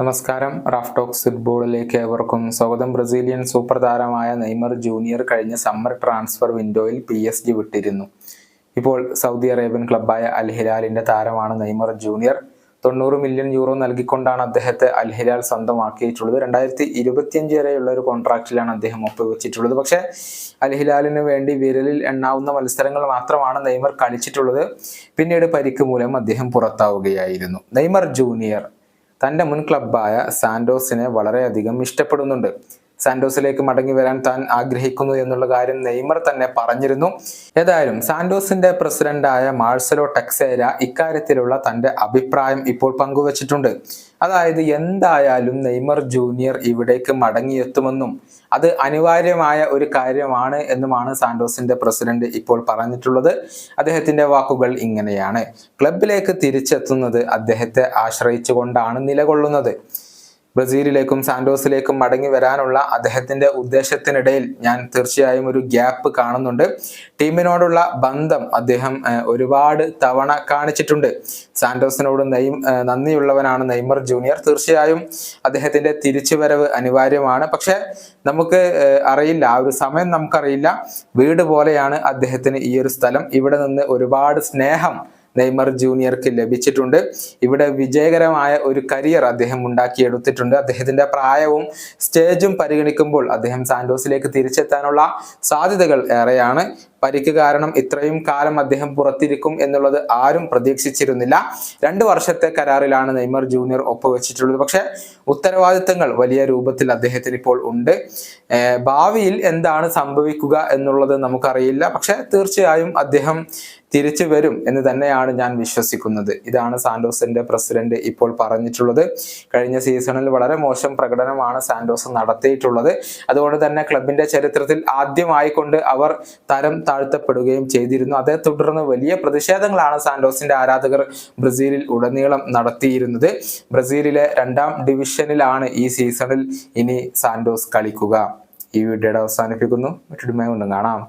നമസ്കാരം. Raf talks ഫുട്ബോളിലേക്ക് ഏവർക്കും സ്വാഗതം. ബ്രസീലിയൻ സൂപ്പർ താരമായ നെയ്മർ ജൂനിയർ കഴിഞ്ഞ സമ്മർ ട്രാൻസ്ഫർ വിൻഡോയിൽ പി എസ് ജി വിട്ടിരുന്നു. ഇപ്പോൾ സൗദി അറേബ്യൻ ക്ലബായ അൽ ഹിലാലിന്റെ താരമാണ് നെയ്മർ ജൂനിയർ. തൊണ്ണൂറ് മില്യൺ യൂറോ നൽകിക്കൊണ്ടാണ് അദ്ദേഹത്തെ അൽ ഹിലാൽ സ്വന്തമാക്കിയിട്ടുള്ളത്. രണ്ടായിരത്തി ഇരുപത്തിയഞ്ച് വരെയുള്ള ഒരു കോൺട്രാക്റ്റിലാണ് അദ്ദേഹം ഒപ്പുവെച്ചിട്ടുള്ളത്. പക്ഷേ അൽ ഹിലാലിന് വേണ്ടി വിരലിൽ എണ്ണാവുന്ന മത്സരങ്ങൾ മാത്രമാണ് നെയ്മർ കളിച്ചിട്ടുള്ളത്. പിന്നീട് പരിക്ക് മൂലം അദ്ദേഹം പുറത്താവുകയായിരുന്നു. നെയ്മർ ജൂനിയർ തന്റെ മുൻ ക്ലബ്ബായ സാൻഡോസിനെ വളരെയധികം ഇഷ്ടപ്പെടുന്നുണ്ട്. സാന്റോസിലേക്ക് മടങ്ങി വരാൻ താൻ ആഗ്രഹിക്കുന്നു എന്നുള്ള കാര്യം നെയ്മർ തന്നെ പറഞ്ഞിരുന്നു. ഏതായാലും സാന്റോസിന്റെ പ്രസിഡന്റായ മാഴ്സലോ ടെക്സേര ഇക്കാര്യത്തിലുള്ള തന്റെ അഭിപ്രായം ഇപ്പോൾ പങ്കുവച്ചിട്ടുണ്ട്. അതായത് എന്തായാലും നെയ്മർ ജൂനിയർ ഇവിടേക്ക് മടങ്ങിയെത്തുമെന്നും അത് അനിവാര്യമായ ഒരു കാര്യമാണ് എന്നുമാണ് സാന്റോസിന്റെ പ്രസിഡന്റ് ഇപ്പോൾ പറഞ്ഞിട്ടുള്ളത്. അദ്ദേഹത്തിന്റെ വാക്കുകൾ ഇങ്ങനെയാണ്. ക്ലബിലേക്ക് തിരിച്ചെത്തുന്നത് അദ്ദേഹത്തെ ആശ്രയിച്ചുകൊണ്ടാണ് നിലകൊള്ളുന്നത്. ബ്രസീലിലേക്കും സാന്റോസിലേക്കും മടങ്ങി വരാനുള്ള അദ്ദേഹത്തിന്റെ ഉദ്ദേശത്തിനിടയിൽ ഞാൻ തീർച്ചയായും ഒരു ഗ്യാപ്പ് കാണുന്നുണ്ട്. ടീമിനോടുള്ള ബന്ധം അദ്ദേഹം ഒരുപാട് തവണ കാണിച്ചിട്ടുണ്ട്. സാന്റോസിനോട് നെയ് ഏഹ്, നന്ദിയുള്ളവനാണ് നെയ്മർ ജൂനിയർ. തീർച്ചയായും അദ്ദേഹത്തിന്റെ തിരിച്ചുവരവ് അനിവാര്യമാണ്. പക്ഷെ നമുക്ക് അറിയില്ല. ആ ഒരു സമയം നമുക്കറിയില്ല. വീട് പോലെയാണ് അദ്ദേഹത്തിന് ഈ ഒരു സ്ഥലം. ഇവിടെ നിന്ന് ഒരുപാട് സ്നേഹം നെയ്മർ ജൂനിയർക്ക് ലഭിച്ചിട്ടുണ്ട്. ഇവിടെ വിജയകരമായ ഒരു കരിയർ അദ്ദേഹം ഉണ്ടാക്കിയെടുത്തിട്ടുണ്ട്. അദ്ദേഹത്തിന്റെ പ്രായവും സ്റ്റേജും പരിഗണിക്കുമ്പോൾ അദ്ദേഹം സാന്റോസിലേക്ക് തിരിച്ചെത്താനുള്ള സാധ്യതകൾ ഏറെയാണ്. പരിക്ക് കാരണം ഇത്രയും കാലം അദ്ദേഹം പുറത്തിരിക്കും എന്നുള്ളത് ആരും പ്രതീക്ഷിച്ചിരുന്നില്ല. രണ്ട് വർഷത്തെ കരാറിലാണ് നെയ്മർ ജൂനിയർ ഒപ്പുവെച്ചിട്ടുള്ളത്. പക്ഷെ ഉത്തരവാദിത്തങ്ങൾ വലിയ രൂപത്തിൽ അദ്ദേഹത്തിന് ഇപ്പോൾ ഉണ്ട്. ഭാവിയിൽ എന്താണ് സംഭവിക്കുക എന്നുള്ളത് നമുക്കറിയില്ല. പക്ഷെ തീർച്ചയായും അദ്ദേഹം തിരിച്ചു വരും എന്ന് തന്നെയാണ് ഞാൻ വിശ്വസിക്കുന്നത്. ഇതാണ് സാന്റോസിന്റെ പ്രസിഡന്റ് ഇപ്പോൾ പറഞ്ഞിട്ടുള്ളത്. കഴിഞ്ഞ സീസണിൽ വളരെ മോശം പ്രകടനമാണ് സാന്റോസ് നടത്തിയിട്ടുള്ളത്. അതുകൊണ്ട് തന്നെ ക്ലബിന്റെ ചരിത്രത്തിൽ ആദ്യമായിക്കൊണ്ട് അവർ തരം താഴ്ത്തപ്പെടുകയും ചെയ്തിരുന്നു. അതേ തുടർന്ന് വലിയ പ്രതിഷേധങ്ങളാണ് സാന്റോസിന്റെ ആരാധകർ ബ്രസീലിൽ ഉടനീളം നടത്തിയിരുന്നത്. ബ്രസീലിലെ രണ്ടാം ഡിവിഷനിലാണ് ഈ സീസണിൽ ഇനി സാന്റോസ് കളിക്കുക. ഈ വീഡിയോയുടെ അവസാനിപ്പിക്കുന്നു. മറ്റൊരു കാണാം.